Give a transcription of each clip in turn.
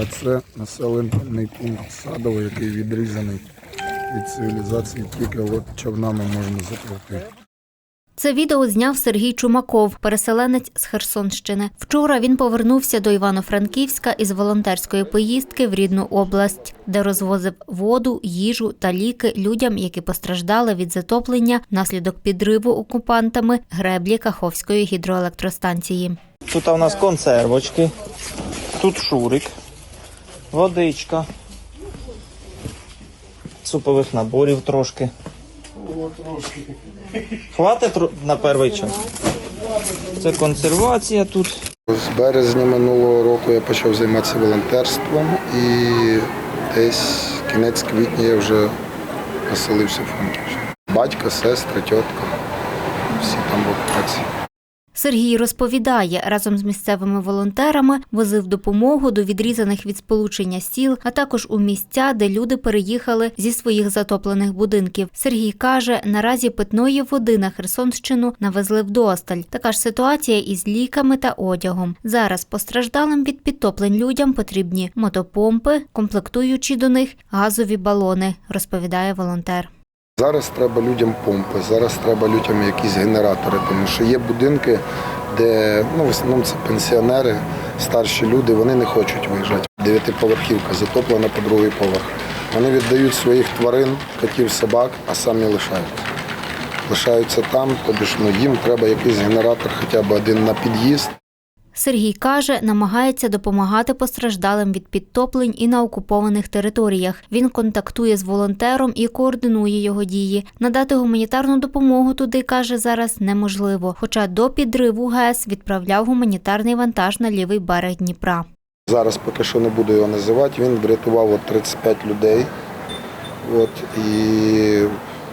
А це населений пункт Садово, який відрізаний від цивілізації, тільки от човнами можна заплатити. Це відео зняв Сергій Чумаков, переселенець з Херсонщини. Вчора він повернувся до Івано-Франківська із волонтерської поїздки в рідну область, де розвозив воду, їжу та ліки людям, які постраждали від затоплення внаслідок підриву окупантами греблі Каховської гідроелектростанції. Тут у нас консервочки, тут шурик, водичка, супових наборів трошки. Хватить на перший час. Це консервація тут. З березня минулого року я почав займатися волонтерством і десь кінець квітня я вже поселився в Франківську. Батько, сестра, тітка, всі там в окупації. Сергій розповідає, разом з місцевими волонтерами возив допомогу до відрізаних від сполучення сіл, а також у місця, де люди переїхали зі своїх затоплених будинків. Сергій каже, наразі питної води на Херсонщину навезли вдосталь. Така ж ситуація із ліками та одягом. Зараз постраждалим від підтоплень людям потрібні мотопомпи, комплектуючи до них газові балони, розповідає волонтер. Зараз треба людям помпи, зараз треба людям якісь генератори, тому що є будинки, де ну, в основному це пенсіонери, старші люди, вони не хочуть виїжджати. Дев'ятиповерхівка затоплена по другий поверх. Вони віддають своїх тварин, котів, собак, а самі лишаються. Лишаються там, тобі ж ну, їм треба якийсь генератор, хоча б один на під'їзд. Сергій каже, намагається допомагати постраждалим від підтоплень і на окупованих територіях. Він контактує з волонтером і координує його дії. Надати гуманітарну допомогу туди каже зараз неможливо. Хоча до підриву ГЕС відправляв гуманітарний вантаж на лівий берег Дніпра. Зараз поки що не буду його називати. Він врятував от 35 людей. От, і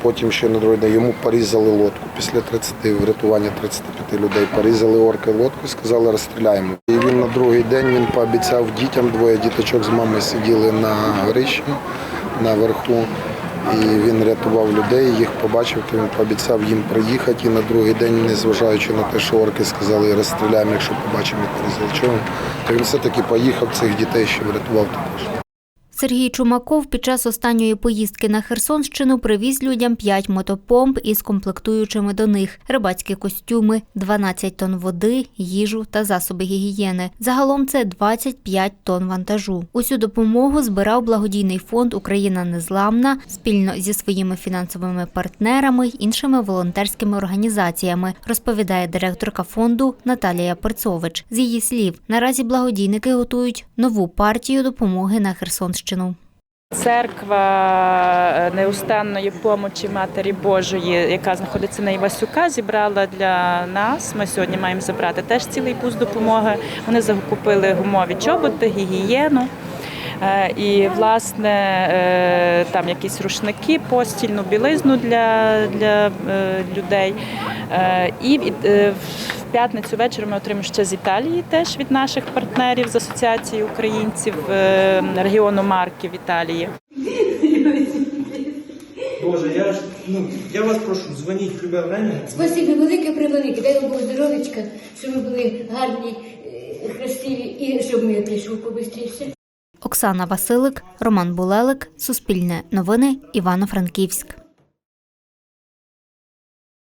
потім ще на другий день йому порізали лодку. Після 30 врятування 35 людей порізали орки лодку, і сказали, розстріляємо. І він на другий день він пообіцяв дітям, двоє діточок з мамою сиділи на горищі наверху. І він рятував людей, їх побачив, то він пообіцяв їм приїхати. І на другий день, незважаючи на те, що орки сказали, розстріляємо, якщо побачимо, і порізали то він все-таки поїхав цих дітей, ще врятував також. Сергій Чумаков під час останньої поїздки на Херсонщину привіз людям 5 мотопомп із комплектуючими до них, рибацькі костюми, 12 тонн води, їжу та засоби гігієни. Загалом це 25 тонн вантажу. Усю допомогу збирав благодійний фонд Україна незламна спільно зі своїми фінансовими партнерами й іншими волонтерськими організаціями, розповідає директорка фонду Наталія Перцович. З її слів, наразі благодійники готують нову партію допомоги на Херсонщину. Церква е, неустанної помочі Матері Божої, яка знаходиться на Івасюка, зібрала для нас. Ми сьогодні маємо забрати теж цілий бус допомоги. Вони закупили гумові чоботи, гігієну. Е, І власне е, там якісь рушники, постільну білизну для, для людей. І в п'ятницю ввечері ми отримаємо ще з Італії, теж від наших партнерів з Асоціації українців е, регіону Марки в Італії. Боже, я ж ну я вас прошу, дзвоніть в любе время. Спасибі велике превелике. Дай вам Бог здоров'ячка, щоб ви були гарні, е, красиві і щоб ми прийшов побистріше. Оксана Василик, Роман Булелик, Суспільне новини, Івано-Франківськ.